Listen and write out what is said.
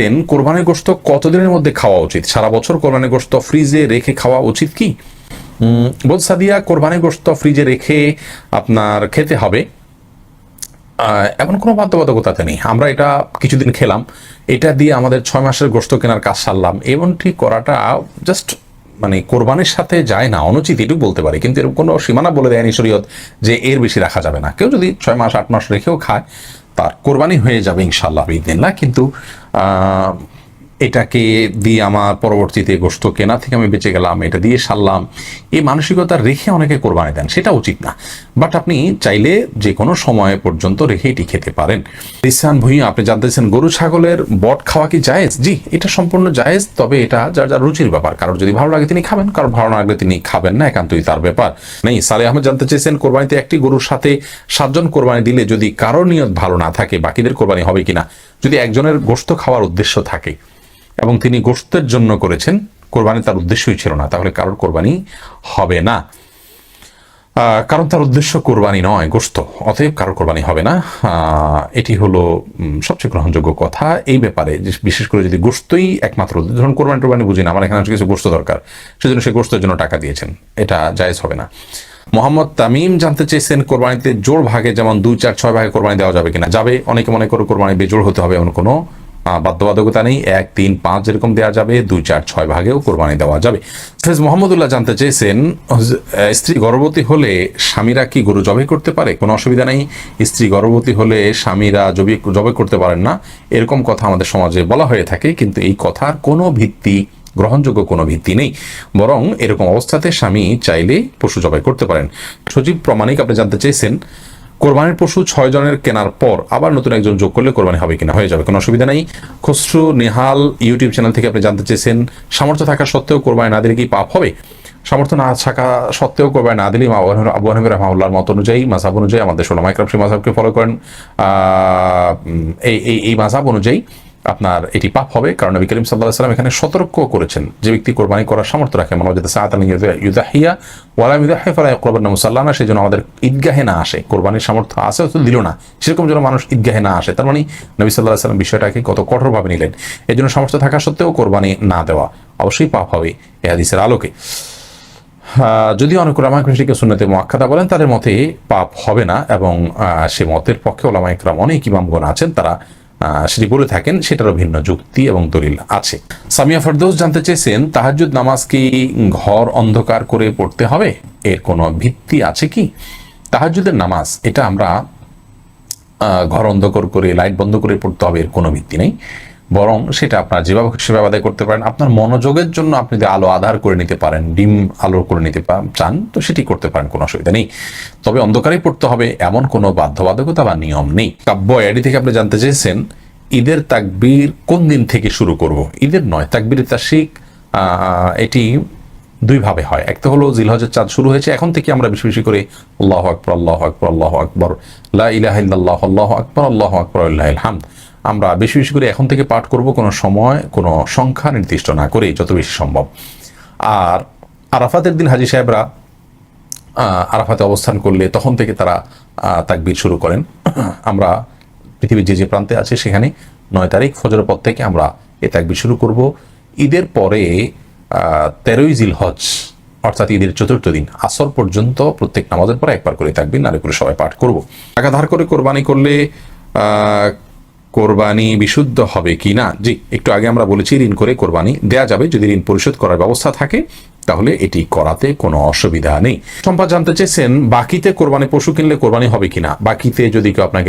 দেন কোরবানির গোশত কতদিনের মধ্যে খাওয়া উচিত? সারা বছর কোরবানির গোস্ত ফ্রিজে রেখে খাওয়া উচিত কি? বোধ সাদিয়া কোরবানির গোশত ফ্রিজে রেখে আপনার খেতে হবে। এমন কোনো বাধ্যবাধকতাতে নেই। আমরা এটা কিছুদিন খেলাম। এটা দিয়ে আমাদের ছয় মাসের গোস্ত কেনার কাজ সারলাম। এমনটি করাটা জাস্ট মানে কোরবানির সাথে যায় না। অনুচিত এটুকু বলতে পারি। কিন্তু এরকম কোনো সীমানা বলে দেয়নি শরীয়ত যে এর বেশি রাখা যাবে না। কেউ যদি ছয় মাস, আট মাস রেখেও খায়, তার কোরবানি হয়ে যাবে ইনশাল্লাহ না কিন্তু uh, এটাকে দিয়ে আমার পরবর্তীতে গোশত কেনা থেকে আমি বেঁচে গেলাম, এটা দিয়ে সারলাম। এই মানসিকতা রেখে অনেকে কোরবানি দেন, সেটা উচিত না। বাট আপনি চাইলে যে কোনো সময় পর্যন্ত রেখে এটি খেতে পারেন। রিসান ভুঁইয়া আপনি জানতেছেন গরু ছাগলের বট খাওয়া কি জায়েজ? জি, এটা সম্পূর্ণ জায়েজ, তবে এটা যার যার রুচির ব্যাপার। কারোর যদি ভালো লাগে তিনি খাবেন, কারোর ভালো না লাগলে তিনি খাবেন না, একান্তই তার ব্যাপার। নেই, সালে আহমেদ জানতে চেয়েছেন, কোরবানিতে একটি গরুর সাথে সাতজন কোরবানি দিলে যদি কারোর নিয়ত ভালো না থাকে, বাকিদের কোরবানি হবে কিনা? যদি একজনের গোশত খাওয়ার উদ্দেশ্য থাকে। এবং তিনি গোস্তের জন্য করেছেন। কোরবানি তার উদ্দেশ্যই ছিল না। তাহলে কারোর কোরবানি হবে না। কারণ তার উদ্দেশ্য কোরবানি নয়, গোস্ত। অতএব কারোর কোরবানি হবে না। এটি হলো সবচেয়ে গ্রহণযোগ্য কথা। এই ব্যাপারে বিশেষ করে যদি গোস্তই একমাত্র ধরুন কোরবানি টোরবানি বুঝি না, আমার এখানে কিছু গোস্ত দরকার। সেজন্য সে গোস্তের জন্য টাকা দিয়েছেন। এটা জায়েজ হবে না। মোহাম্মদ তামিম জানতে চেয়েছেন কোরবানিতে জোর ভাগে যেমন দুই চার ছয় ভাগে কোরবানি দেওয়া যাবে কিনা। যাবে, অনেকে মনে করো কোরবানি বেজোড় হতে হবে, এমন কোনো বাধ্যবাধকতা নেই। এক, তিন, পাঁচ যেরকম দেওয়া যাবে, দুই, চার, ছয় ভাগেও কোরবানি দেওয়া যাবে। ফেজ মোহাম্মদুল্লাহ জানতে চেয়েছেন স্ত্রী গর্ভবতী হলে স্বামীরা কি গরু জবাই করতে পারে? কোনো অসুবিধা নেই। স্ত্রী গর্ভবতী হলে স্বামীরা জবি জবাই করতে পারেন না। এরকম কথা আমাদের সমাজে বলা হয়ে থাকে, কিন্তু এই কথার কোনো ভিত্তি, গ্রহণযোগ্য কোনো ভিত্তি নেই। বরং এরকম অবস্থাতে স্বামী চাইলে পশু জবাই করতে পারেন। সজীব প্রমাণিক আপনি জানতে চেয়েছেন কোরবানির পশু ছয় জনের কেনার পর আবার নতুন একজন যোগ করলে কোরবানি হবে কিনা? হয়ে যাবে, কোনো অসুবিধা নেই। খসরু নেহাল ইউটিউব চ্যানেল থেকে আপনি জানতে চেয়েছেন, সামর্থ্য থাকা সত্ত্বেও কোরবানি না দিলে কি পাপ হবে? সামর্থ্য না থাকা সত্ত্বেও কোরবানি না দিলে আবু হানিফ রহমাউল্লাহর মত অনুযায়ী মাসাব অনুযায়ী, আমাদের ষোলো মাইক্রাম মাসাবকে ফলো করেন। এই এই মাসাব অনুযায়ী আপনার এটি পাপ হবে, কারণ নবী করিম সাল্লাহ সাল্লাম এখানে সতর্ক করেছেন যে ব্যক্তি কোরবানি করার সামর্থ্য রাখে। মনে যদি সাহাতান ইউদাহিয়া ওয়ালাম ইউদাহি ফালা কোরবান মুসাল্লাহ না সেই জন্য আমাদের ঈদগাহে না আসে। কোরবানির সামর্থ্য আছে তো দিল না। সেরকম যেন মানুষ ঈদগাহে না আসে। তার মানে নবী সাল্লাহ সাল্লাম বিষয়টাকে কত কঠোরভাবে নিলেন। এই জন্য সামর্থ্য থাকা সত্ত্বেও কোরবানি না দেওয়া অবশ্যই পাপ হবে এ হাদিসের আলোকে। যদিও অনেক ওলামা কৃষিকে সুন্নতে মোয়াক্কাদা বলেন, তাদের মতে পাপ হবে না এবং সে মতের পক্ষে ওলামা ইকরাম অনেক ইমামগণ আছেন, তারা সেটি বলে থাকেন, সেটারও ভিন্ন যুক্তি এবং দলিল আছে। সামিয়া ফেরদৌস জানতে চেয়েছেন, তাহাজ্জুদ নামাজ কি ঘর অন্ধকার করে পড়তে হবে? এর কোনো ভিত্তি আছে কি? তাহাজুদের নামাজ, এটা আমরা ঘর অন্ধকার করে, লাইট বন্ধ করে পড়তে হবে, এর কোনো ভিত্তি নেই। বরং সেটা আপনার যেভাবে সেভাবে আদায় করতে পারেন আপনার মনোযোগের জন্য আপনি যদি আলো আধার করে নিতে পারেন ডিম আলো করে নিতে চান তো সেটি করতে পারেন কোনো অসুবিধা নেই তবে অন্ধকারেই পড়তে হবে এমন কোনো বাধ্যবাধকতা বা নিয়ম নেই কাব্য এডি থেকে আপনি জানতে চেয়েছেন ঈদের তাকবীর কোন দিন থেকে শুরু করব ঈদের নয় তাকবীর তাশিক এটি দুইভাবে হয় একটা হলো জিলহজের চাঁদ শুরু হয়েছে এখন থেকে আমরা বেশি বেশি করে আল্লাহ আকবর আল্লাহ আকবর আল্লাহ আকবর লা ইলাহা ইল্লাল্লাহ আল্লাহ আকবর আল্লাহ আকবর আল্লাহ হামদ আমরা বেশি বেশি করে এখন থেকে পাঠ করব, কোনো সময়, কোনো সংখ্যা নির্দিষ্ট না করে যত বেশি সম্ভব। আর আরাফাতের দিন হাজি সাহেবরা আরাফাতে অবস্থান করলে তখন থেকে তারা তাকবীর শুরু করেন। আমরা পৃথিবীর যে যে প্রান্তে আছে সেখানে নয় তারিখ ফজরের পর থেকে আমরা এ তাকবীর শুরু করব। ঈদের পরে তেরোই জিল হজ অর্থাৎ ঈদের চতুর্থ দিন, আসর পর্যন্ত প্রত্যেক নামাজের পরে একবার করে তাকবীর, নারী করে সবাই পাঠ করব। টাকা ধার করে কোরবানি করলে কোরবানি বিশুদ্ধ হবে কি না? জি, একটু আগে আমরা বলেছি ঋণ করে কোরবানি দেয়া যাবে। যদি ঋণ পরিশোধ করার ব্যবস্থা থাকে, তাহলে এটি করাতে কোনো অসুবিধা নেই। সম্পদ জানতে চেয়েছেন, বাকিতে কোরবানি পশু কিনলে কোরবানি হবে কিনা বাকিতে যদি কেউ আপনাকে